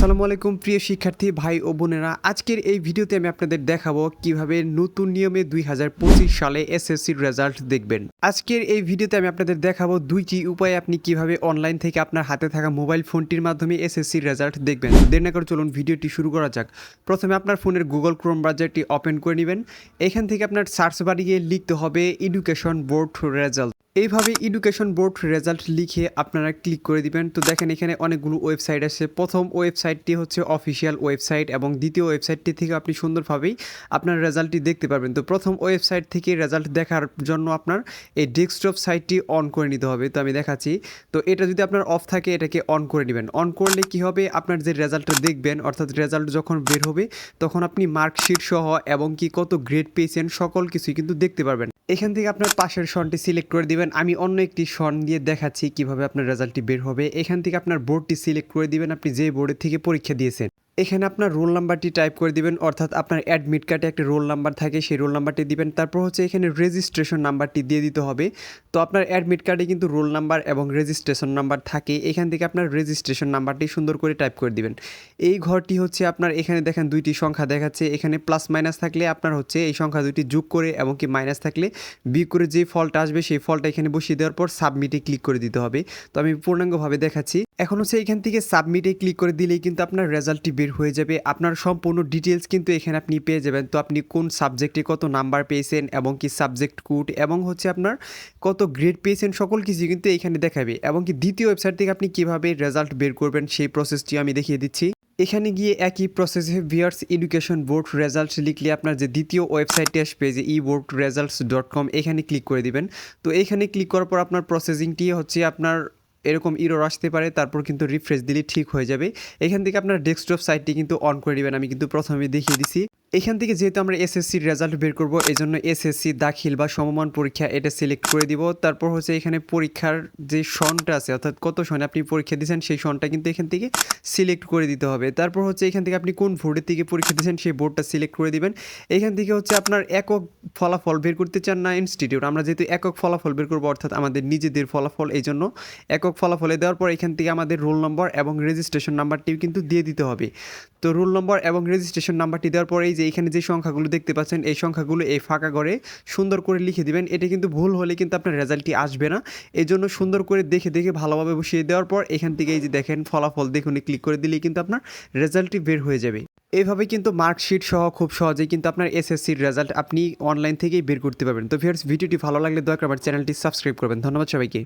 আসসালামু আলাইকুম, প্রিয় শিক্ষার্থী ভাই ও বোনেরা। আজকের এই ভিডিওতে আমি আপনাদের দেখাবো কীভাবে নতুন নিয়মে দুই হাজার পঁচিশ সালে এসএসসির রেজাল্ট দেখবেন। আজকের এই ভিডিওতে আমি আপনাদের দেখাবো দুইটি উপায়ে আপনি কীভাবে অনলাইন থেকে আপনার হাতে থাকা মোবাইল ফোনটির মাধ্যমে এসএসসির রেজাল্ট দেখবেন। দেরি না করে চলুন ভিডিওটি শুরু করা যাক। প্রথমে আপনার ফোনের গুগল ক্রোম ব্রাউজারটি ওপেন করে নেবেন। এখান থেকে আপনার সার্চ বারে গিয়ে লিখতে হবে এডুকেশন বোর্ড রেজাল্ট এইভাবে এডুকেশন বোর্ড রেজাল্ট লিখে আপনারা ক্লিক করে দিবেন। তো দেখেন এখানে অনেকগুলো ওয়েবসাইট আছে। প্রথম ওয়েবসাইটটি হচ্ছে অফিসিয়াল ওয়েবসাইট এবং দ্বিতীয় ওয়েবসাইটটি থেকে আপনি সুন্দরভাবেই আপনার রেজাল্টটি দেখতে পারবেন। তো প্রথম ওয়েবসাইট থেকে রেজাল্ট দেখার জন্য আপনার এই ডেস্কটপ সাইটটি অন করে নিতে হবে। তো আমি দেখাচ্ছি। তো এটা যদি আপনার অফ থাকে, এটাকে অন করে নেবেন। অন করলে কি হবে? আপনার যে রেজাল্টটা দেখবেন, অর্থাৎ রেজাল্ট যখন বের হবে, তখন আপনি মার্কশিট সহ এবং কি কত গ্রেড পেয়েছেন, সকল কিছুই কিন্তু দেখতে পারবেন। এখান থেকে আপনার পাশের সনটি সিলেক্ট করে দিবেন। আমি অন্য একটি সন দিয়ে দেখাচ্ছি কীভাবে আপনার রেজাল্টটি বের হবে। এখান থেকে আপনার বোর্ডটি সিলেক্ট করে দিবেন। আপনি যে বোর্ডের থেকে পরীক্ষা দিয়েছেন। এখানে আপনার রোল নাম্বারটি টাইপ করে দিবেন, অর্থাৎ আপনার অ্যাডমিট কার্ডে একটা রোল নাম্বার থাকে, সেই রোল নাম্বারটি দিবেন। তারপর হচ্ছে এখানে রেজিস্ট্রেশন নাম্বারটি দিয়ে দিতে হবে। তো আপনার অ্যাডমিট কার্ডে কিন্তু রোল নাম্বার এবং রেজিস্ট্রেশন নাম্বার থাকে। এখান থেকে আপনার রেজিস্ট্রেশন নাম্বারটি সুন্দর করে টাইপ করে দিবেন। এই ঘরটি হচ্ছে আপনার, এখানে দেখেন দুইটি সংখ্যা দেখাচ্ছে। এখানে প্লাস মাইনাস থাকলে আপনার হচ্ছে এই সংখ্যা দুইটি যোগ করে এবং কি মাইনাস থাকলে বি করে যে ফলটা আসবে, সেই ফলটা এখানে বসিয়ে দেওয়ার পর সাবমিটে ক্লিক করে দিতে হবে। তো আমি পূর্ণাঙ্গভাবে দেখাচ্ছি। এখন হচ্ছে এখান থেকে সাবমিটে ক্লিক করে দিলেই কিন্তু আপনার রেজাল্টটি বের হয়ে যাবে। আপনার সম্পূর্ণ ডিটেলস কিন্তু এখানে আপনি পেয়ে যাবেন। তো আপনি কোন সাবজেক্টে কত নাম্বার পেয়েছেন এবং কি সাবজেক্ট কোড এবং হচ্ছে আপনার কত গ্রেড পেয়েছেন সকল কিছু কিন্তু এখানে দেখাবে। এবং কি দ্বিতীয় ওয়েবসাইট থেকে আপনি কীভাবে রেজাল্ট বের করবেন সেই প্রসেসটি আমি দেখিয়ে দিচ্ছি। এখানে গিয়ে একই প্রসেসে ভিয়ার্স এডুকেশন বোর্ড রেজাল্টস লিখলে আপনার যে দ্বিতীয় ওয়েবসাইটটি আসবে যে e board results dot com এখানে ক্লিক করে দিবেন। তো এখানে ক্লিক করার পর আপনার প্রসেসিংটি হচ্ছে আপনার এরকম ইরোর আসতে পারে, তারপর কিন্তু রিফ্রেশ দিলে ঠিক হয়ে যাবে। এখান থেকে আপনার ডেস্কটপ সাইটটি কিন্তু অন করে নেবেন আমি কিন্তু প্রথমে দেখিয়ে দিছি। এখান থেকে যেহেতু আমরা এসএসসির রেজাল্ট বের করব এই জন্য এসএসসি দাখিল বা সমমান পরীক্ষা এটা সিলেক্ট করে দিব। তারপর হচ্ছে এখানে পরীক্ষার যে সনটা আছে, অর্থাৎ কত সনে আপনি পরীক্ষা দিয়েছেন, সেই সনটা কিন্তু এখান থেকে সিলেক্ট করে দিতে হবে। তারপর হচ্ছে এখান থেকে আপনি কোন বোর্ডের থেকে পরীক্ষা দিয়েছেন, সেই বোর্ডটা সিলেক্ট করে দিবেন। এখান থেকে হচ্ছে আপনার একক ফলাফল বের করতে চান না ইনস্টিটিউট আমরা যেহেতু একক ফলাফল বের করব, অর্থাৎ আমাদের নিজেদের ফলাফল এই জন্য একক ফলাফলে দেওয়ার পর এখান থেকে আমাদের রোল নম্বর এবং রেজিস্ট্রেশন নাম্বারটিও কিন্তু দিয়ে দিতে হবে। তো রোল নম্বর এবং রেজিস্ট্রেশন নাম্বারটি দেওয়ার পরে যে এখানে যে সংখ্যাগুলো দেখতে পাচ্ছেন, এই সংখ্যাগুলো এই ফাঁকা ঘরে সুন্দর করে লিখে দিবেন। এটা কিন্তু ভুল হলে কিন্তু আপনার রেজাল্টটি আসবে না। এই জন্য সুন্দর করে দেখে দেখে ভালোভাবে বসিয়ে দেওয়ার পর এখান থেকে এই যে দেখেন ফলাফল দেখুন ক্লিক করে দিলেই কিন্তু আপনার রেজাল্টটি বের হয়ে যাবে। এইভাবে কিন্তু মার্কশিট সহ খুব সহজেই কিন্তু আপনার এসএসসির রেজাল্ট আপনি অনলাইন থেকেই বের করতে পারবেন। তো ভিউয়ার্স, ভিডিওটি ভালো লাগলে দয়া করে আমার চ্যানেলটি সাবস্ক্রাইব করবেন। ধন্যবাদ সবাইকে।